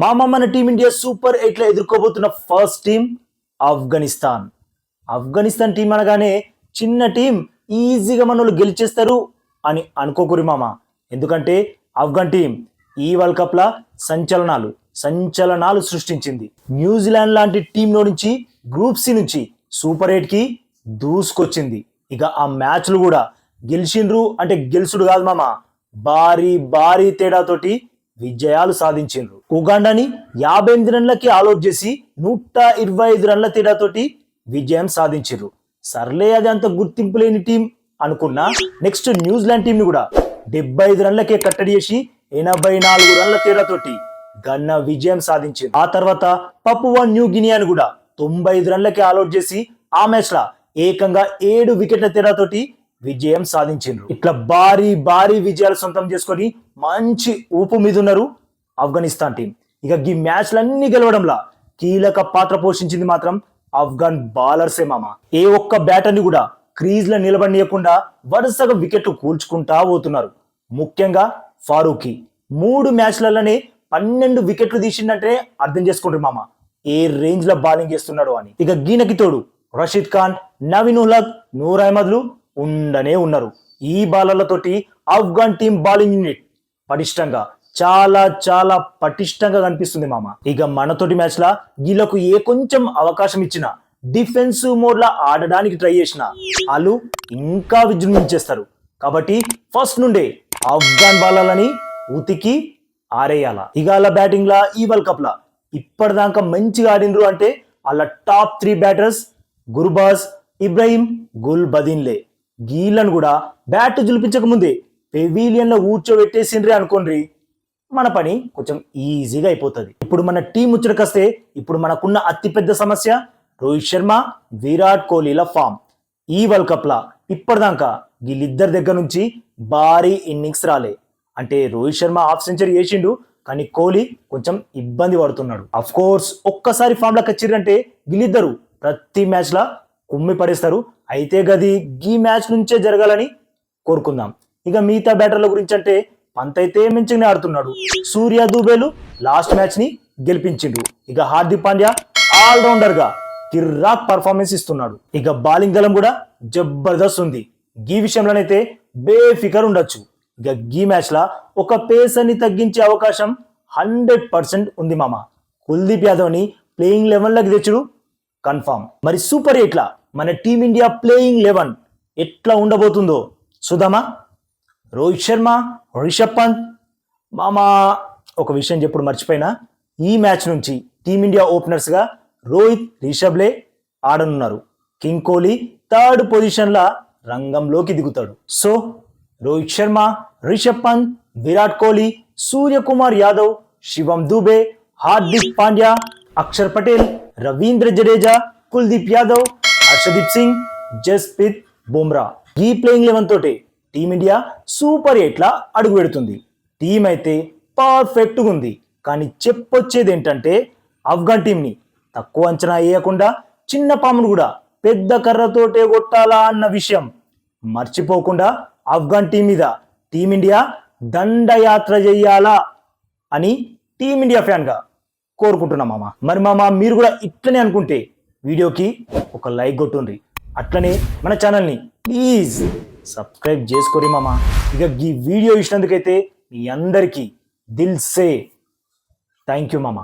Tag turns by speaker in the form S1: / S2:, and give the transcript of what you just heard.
S1: మామ మన team India super ఎయిట్లో ఎదుర్కోబోతున్న first team Afghanistan. Afghanistan team అనగానే చిన్న టీం ఈజీగా మనల్ని గెలిచేస్తారు అని అనుకోకూరి మామ. ఎందుకంటే ఆఫ్ఘన్ టీం ఈ వరల్డ్ కప్లా సంచలనాలు సంచలనాలు సృష్టించింది. న్యూజిలాండ్ లాంటి టీంలో నుంచి గ్రూప్ సి నుంచి సూపర్ ఎయిట్కి దూసుకొచ్చింది. ఇక ఆ మ్యాచ్లు కూడా గెలిచిండ్రు అంటే గెలుసుడు కాదు మామ. భారీ భారీ తేడాతోటి విజయాలు సాధించిండ్రు. ఉగాండాని యాభై ఎనిమిది రన్లకి ఆల్అౌట్ చేసి నూట ఇరవై ఐదు రన్ల తేడాతోటి విజయం సాధించిండ్రు. సర్లే అది అంత గుర్తింపు లేని టీం అనుకున్న నెక్స్ట్ న్యూజిలాండ్ టీంని కూడా డెబ్బై ఐదు రన్లకే కట్టడి చేసి ఎనభై నాలుగు రన్ల తేడాతోటి గన్న విజయం సాధించింది. ఆ తర్వాత పప్పువా న్యూ గినియాని కూడా తొంభై ఐదు రన్లకి ఆలౌట్ చేసి ఆ మ్యాచ్ లా ఏకంగా ఏడు వికెట్ల తేడాతోటి విజయం సాధించిండ్రు. ఇట్లా భారీ భారీ విజయాలు సొంతం చేసుకొని మంచి ఊపు మీద ఉన్నారు ఆఫ్ఘనిస్తాన్ టీం ఇక ఈ మ్యాచ్లన్నీ గెలవడంలా కీలక పాత్ర పోషించింది మాత్రం ఆఫ్ఘన్ బాలర్సే మామ. ఏ ఒక్క బ్యాటర్ని కూడా క్రీజ్లో నిలబడియకుండా వరుసగా వికెట్లు కూల్చుకుంటా పోతున్నారు. ముఖ్యంగా ఫారూఖీ. మూడు మ్యాచ్లలోనే పన్నెండు వికెట్లు తీసిందంటే అర్థం చేసుకుంటారు మామ. ఏ రేంజ్లో బౌలింగ్ చేస్తున్నాడు అని. ఇక గీనకి తోడు రషీద్ ఖాన్ నవీన్ ఉలక్ నూర్ అహ్మద్లు ఉండనే ఉన్నారు. ఈ బాలర్లతోటి ఆఫ్ఘాన్ టీం బౌలింగ్ యూనిట్ పటిష్టంగా చాలా చాలా పటిష్టంగా కనిపిస్తుంది మామ. ఇక మనతోటి మ్యాచ్లా వీళ్ళకు ఏ కొంచెం అవకాశం ఇచ్చినా డిఫెన్సివ్ మోడ్లా ఆడడానికి ట్రై చేసిన వాళ్ళు ఇంకా విజృంభించేస్తారు. కాబట్టి ఫస్ట్ నుండే ఆఫ్ఘాన్ బాలర్లని ఉతికి ఆరేయాల. ఇక అలా ఈ వరల్డ్ కప్లా ఇప్పటిదాకా మంచిగా ఆడినరు అంటే వాళ్ళ top three batters Gurbaz Ibrahim Gul బదీన్లే గీళ్ళను కూడా బ్యాట్ జులిపించక ముందే పెవీలియన్ కూర్చోబెట్టేసిండ్రి అనుకోండి మన పని కొంచెం ఈజీగా అయిపోతుంది. ఇప్పుడు మన టీం ముచ్చటకొస్తే ఇప్పుడు మనకున్న అతిపెద్ద సమస్య రోహిత్ శర్మ విరాట్ కోహ్లీల ఫామ్. ఈ వరల్డ్ కప్లా ఇప్పటిదాకా వీళ్ళిద్దరి దగ్గర నుంచి భారీ ఇన్నింగ్స్ రాలే. అంటే రోహిత్ శర్మ హాఫ్ సెంచరీ వేసిండు కానీ కోహ్లీ కొంచెం ఇబ్బంది పడుతున్నాడు. అఫ్ కోర్స్ ఒక్కసారి ఫామ్లోకి వచ్చిర్రంటే వీళ్ళిద్దరు ప్రతి మ్యాచ్లా కుమ్మి పడేస్తారు. అయితే గది గీ మ్యాచ్ నుంచే జరగాలని కోరుకుందాం. ఇక మిగతా బ్యాటర్ల గురించి అంటే పంత్ అయితే మంచిగానే ఆడుతున్నాడు. సూర్య దూబేలు లాస్ట్ మ్యాచ్ని గెలిపించిండు. ఇక హార్దిక్ పాండ్యా ఆల్రౌండర్గా కిర్రాక్ పర్ఫార్మెన్స్ ఇస్తున్నాడు. ఇక బౌలింగ్ దళం కూడా జబర్దస్త్ ఉంది. గీ విషయంలోనైతే బేఫికర్ ఉండొచ్చు. ఇక గీ మ్యాచ్ లా ఒక పేసర్ని తగ్గించే అవకాశం హండ్రెడ్ పర్సెంట్ ఉంది మామ. కుల్దీప్ యాదవ్ని ప్లేయింగ్ లెవెన్లోకి తెచ్చుడు కన్ఫామ్. మరి సూపర్ ఎయిట్ మన టీమిండియా ప్లేయింగ్ లెవెన్ ఎట్లా ఉండబోతుందో చూద్దామా? రోహిత్ శర్మ రిషబ్ పంత్. మామా ఒక విషయం చెప్పుడు మర్చిపోయినా ఈ మ్యాచ్ నుంచి టీమిండియా ఓపెనర్స్గా రోహిత్ రిషబ్లే ఆడనున్నారు. కింగ్ కోహ్లీ థర్డ్ పొజిషన్లా రంగంలోకి దిగుతాడు. సో రోహిత్ శర్మ రిషబ్ పంత్ విరాట్ కోహ్లీ సూర్యకుమార్ యాదవ్ శివం దూబే హార్దిక్ పాండ్యా అక్షర్ పటేల్ రవీంద్ర జడేజా కుల్దీప్ యాదవ్ హర్షదీప్ సింగ్ జస్ప్రీత్ బుమ్రా. ఈ ప్లేయింగ్ లెవెన్ తోటి టీమిండియా సూపర్ ఎయిట్లా అడుగు పెడుతుంది. టీం అయితే పర్ఫెక్ట్గా ఉంది. కానీ చెప్పొచ్చేది ఏంటంటే ఆఫ్ఘన్ టీంని తక్కువ అంచనా వేయకుండా చిన్న పామును కూడా పెద్ద కర్రతోటే కొట్టాలా అన్న విషయం మర్చిపోకుండా ఆఫ్ఘన్ టీం మీద టీమిండియా దండయాత్ర చేయాలా అని టీమిండియా ఫ్యాన్గా కోరుకుంటున్నాం మామ. మరి మామ మీరు కూడా ఇట్లనే అనుకుంటే వీడియోకి ఒక లైక్ కొట్టుండ్రి. అట్లనే మన ఛానల్ని ప్లీజ్ సబ్స్క్రైబ్ చేసుకోరి మామ. ఇక ఈ వీడియో ఇచ్చినందుకైతే మీ అందరికీ దిల్సే థ్యాంక్ యూ మామ.